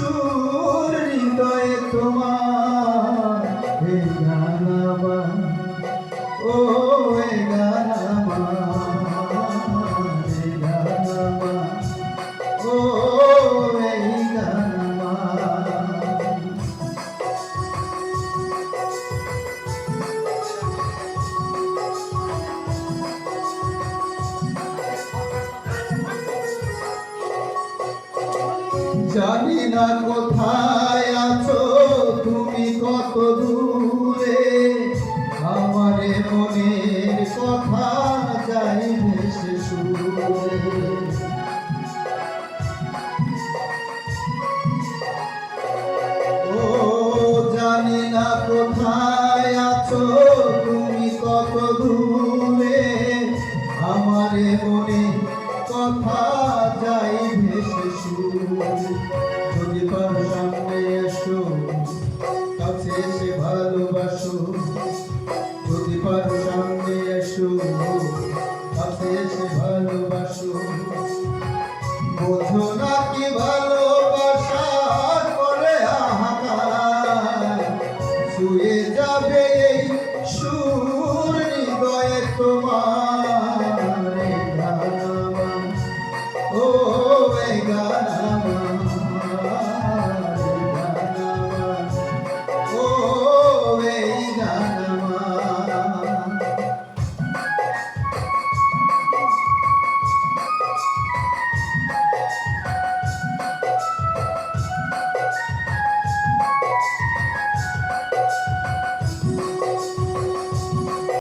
সুর হৃদয়ে তোমার হে গানামা ও জানি না কোথায় আছো, তুমি কত দূরে? আমারে মনের কথা যাই জানি না কোথায় আছো, তুমি কত দূরে? আমারে মনে কথা পরমে এসো কাছে এসে ভালোবাসো। যদি পারো সামনে এসো কাছে এসে ভালোবাসো। বোঝো না কি ভালোবাসা করে আহাকার, শুয়ে যা